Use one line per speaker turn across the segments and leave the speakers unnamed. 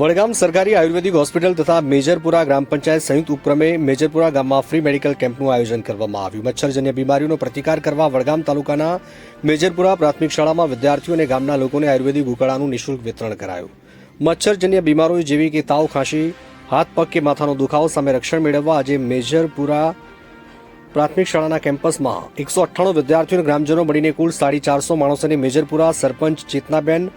વડગામ સરકારી આયુર્વેદિક હોસ્પિટલ તથા મેજરપુરા ગ્રામ પંચાયત સંયુક્ત ઉપક્રમે મેજરપુરા ગામમાં ફ્રી મેડિકલ કેમ્પનું આયોજન કરવામાં આવ્યું. મચ્છરજન્ય બીમારીઓનો પ્રતિકાર કરવા વડગામ તાલુકાના મેજરપુરા પ્રાથમિક શાળામાં વિદ્યાર્થીઓ અને ગામના લોકોને આયુર્વેદિક ઉકાળાનું નિઃશુલ્ક વિતરણ કરાયું. મચ્છરજન્ય બીમારીઓ જેવી કે તાવ, ખાંસી, હાથ પગ કે માથાનો દુખાવો સામે રક્ષણ મેળવવા આજે મેજરપુરા પ્રાથમિક શાળાના કેમ્પસમાં એકસો અઠ્ઠાણું વિદ્યાર્થીઓ અને ગ્રામજનો મળીને કુલ સાડી ચારસો માણસોને મેજરપુરા સરપંચ ચેતનાબેન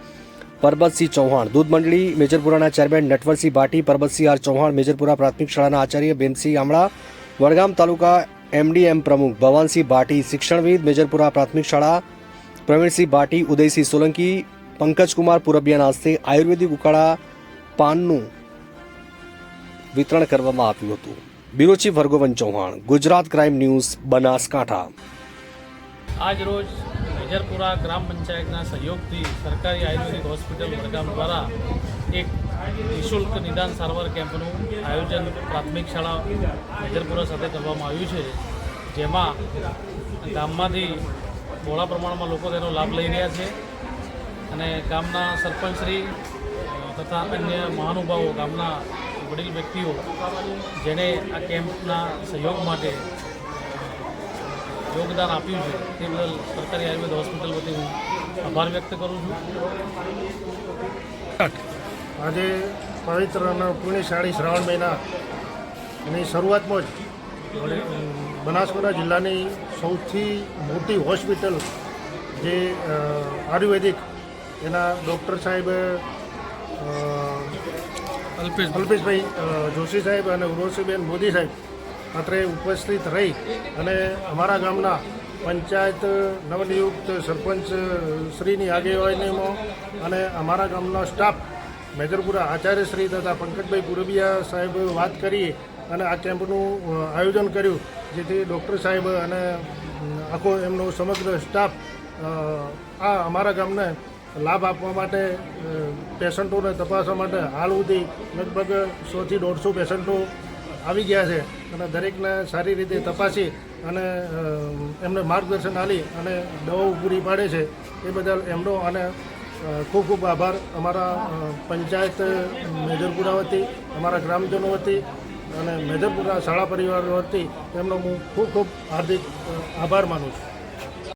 પરબતસિંહ ચૌહાણ. દૂધ મંડળી મેજરપુરાના ચેરમેન નટવરસિંહ ભાટી, પરબતસિંહ આર ચૌહાણ મેજરપુરા પ્રાથમિક શાળાના આચાર્ય ભીમસિંહ આમળા, વડગામ તાલુકા એમડીએમ પ્રમુખ ભવાનસિંહ ભાટી, શિક્ષણવિદ મેજરપુરા પ્રાથમિક શાળા પ્રવીણસિંહ ભાટી, ઉદયસિંહ સોલંકી, પંકજકુમાર પુરબિયાના હસ્તે આયુર્વેદિક ઉકાળા પાનનું વિતરણ કરવામાં આવ્યું હતું. Bureau chief Hargovan Chauhan, Gujarat crime news, Banaskantha.
આજ રોજ મેજરપુરા ગ્રામ પંચાયતના સહયોગથી સરકારી આયુર્વેદિક હોસ્પિટલ વડગામ દ્વારા એક નિઃશુલ્ક નિદાન સારવાર કેમ્પનું આયોજન પ્રાથમિક શાળા હજરપુરા સાથે કરવામાં આવ્યું છે, જેમાં ગામમાંથી બહોળા પ્રમાણમાં લોકો તેનો લાભ લઈ રહ્યા છે અને ગામના સરપંચશ્રી તથા અન્ય મહાનુભાવો, ગામના વડીલ વ્યક્તિઓ જેણે આ કેમ્પના સહયોગ માટે યોગદાન આપ્યું છે તે બદલ સરકારી આયુર્વેદ હોસ્પિટલ વતી હું આભાર વ્યક્ત કરું છું.
આજે પવિત્ર અને પુણ્યશાળી શ્રાવણ મહિના એની શરૂઆતમાં જ બનાસકાંઠા જિલ્લાની સૌથી મોટી હોસ્પિટલ જે આયુર્વેદિક એના ડૉક્ટર સાહેબ
અલ્પેશ
અલ્પેશભાઈ. જોશી સાહેબ અને ઉર્વશીબેન મોદી સાહેબ અત્રે ઉપસ્થિત રહી અને અમારા ગામના પંચાયત નવનિયુક્ત સરપંચ શ્રીની આગેવાનીમાં અને અમારા ગામનો સ્ટાફ મેજરપુરા આચાર્યશ્રી તથા પંકજભાઈ પુરબિયા સાહેબ વાત કરી અને આ કેમ્પનું આયોજન કર્યું, જેથી ડૉક્ટર સાહેબ અને આખો એમનો સમગ્ર સ્ટાફ આ અમારા ગામને લાભ આપવા માટે પેશન્ટોને તપાસવા માટે હાલ સુધી લગભગ સોથી દોઢસો પેશન્ટો આવી ગયા છે. અને દરેકને સારી રીતે તપાસી અને એમને માર્ગદર્શન આપી અને દવાઓ પૂરી પાડે છે. એ બદલ એમનો અને ખૂબ ખૂબ આભાર. અમારા પંચાયત મેજરપુરા વતી, અમારા ગ્રામજનો વતી અને મેજરપુરા શાળા પરિવાર વતી એમનો હું ખૂબ ખૂબ હાર્દિક આભાર માનું છું.